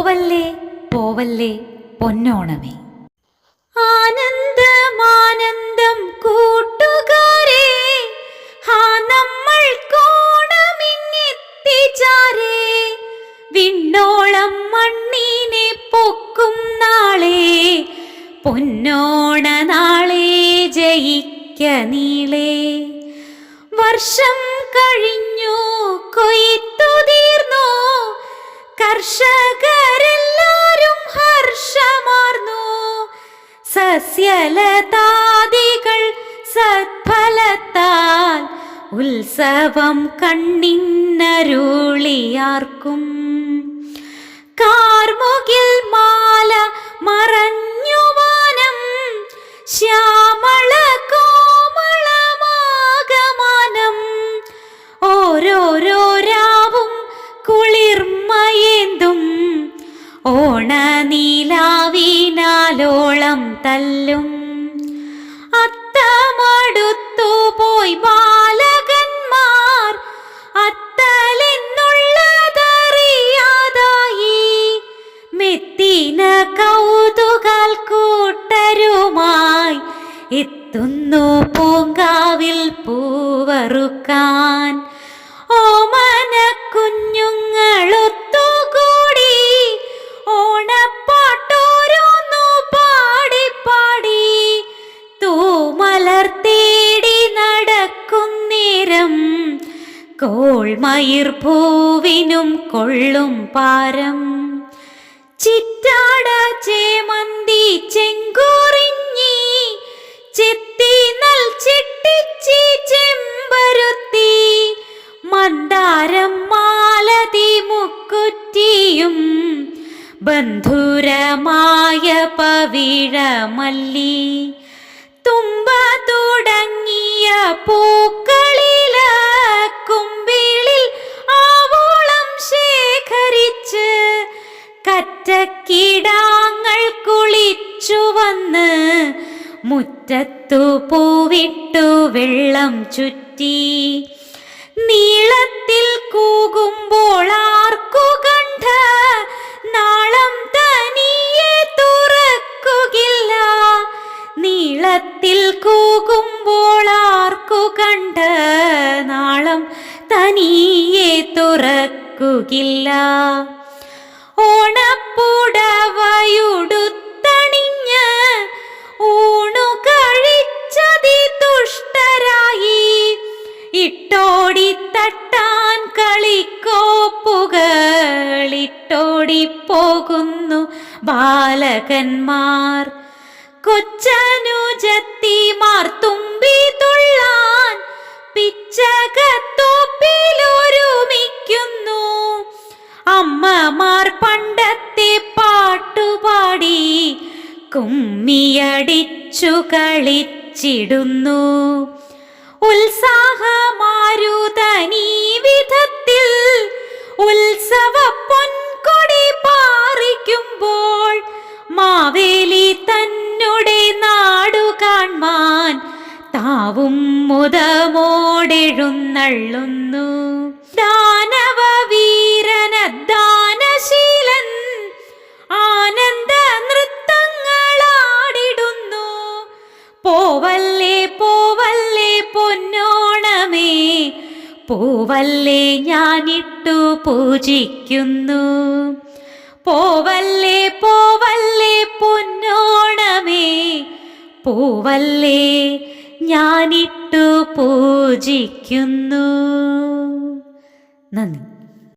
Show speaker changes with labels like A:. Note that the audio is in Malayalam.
A: പോവല്ലേ പോവല്ലേ പൊന്നോണമേ.
B: ആനന്ദമാനന്ദം കൂട്ടുകാരെ ഹാ നമ്മൾ കോണമിങ്ങെത്തിച്ചാരേ വിണ്ണോളം മണ്ണിനെ പൊക്കും നാളെ പൊന്നോണ നാളെ ജയിക്ക നീളേ. വർഷം കഴിഞ്ഞു കൊയ്ത്തു തീർന്നു കർഷകരെല്ലാരും ഹർഷമാർന്നു. സസ്യലതാദികൾ സത്ഫലത്താൽ ഉത്സവം കണ്ണിന്നരുളിയാർക്കും. കാർമുകിൽ മാല മറഞ്ഞു വാനം ശ്യാമള കോമളമാകമാനം ഓരോരോ ഓണനീലാവിനാലോളം തല്ലും. അത്തമടുത്തു പോയി ബാലകന്മാർ അത്തലെന്നുള്ളതറിയാതായി മെത്തിന കൗതുകാൽ കൂട്ടരുമായി എത്തുന്നു പൂങ്കാവിൽ പൂവറുക്കാൻ. കോൾമയിർ പൂവിനും കൊള്ളും പാരം. ചിറ്റാട ചേമന്തി ചെങ്കൂറിഞ്ഞി ചെത്തി നൽ ചിട്ടിച്ചി ചെമ്പരുത്തി. മന്ദാരം മാലതി മുക്കുറ്റിയും ബന്ധുരമായ പവിഴമല്ലി. തുമ്പ തുടങ്ങിയ പൂക്കളില മുറ്റത്തു പൂവിട്ടു വെള്ളം ചുറ്റി. നീളത്തിൽ കൂകുമ്പോൾ ആർക്കു കണ്ട നാളം തനിയെ തുറക്കുകില്ല. നീളത്തിൽ കൂകുമ്പോൾ ആർക്കു കണ്ട നാളം തനിയെ തുറക്കുകില്ല. ഓണപ്പുടവയുടുത്തണിഞ്ഞ് ഇട്ടോടി തട്ടാൻ കളിക്കോപ്പുകൾ ഇട്ടോടി പോകുന്നു ബാലകന്മാർ കൊച്ചനുജത്തിമാർ തുമ്പി തുള്ളാൻ പിച്ചകത്തോപ്പിലൊരുമിക്കുന്നു. അമ്മമാർ പണ്ടത്തെ പാട്ടുപാടി കുമ്മിയടിച്ചു കളിച്ചിടുന്നു. ഉത്സാഹമാരുതനീ താവും മുതമോടെഴുന്നള്ളുന്നു ദാനവ വീരന ദാനശീലൻ ആനന്ദ നൃത്തങ്ങളാടിടുന്നു പോവല്ലേ പോവല്ലേ പൊന്നോണമേ. പൂവല്ലേ ഞാനിട്ടു പൂജിക്കുന്നു. പോവല്ലേ പോവല്ലേ പൊന്നോണമേ. പൂവല്ലേ ഞാനിട്ടു പൂജിക്കുന്നു. നന്ദി.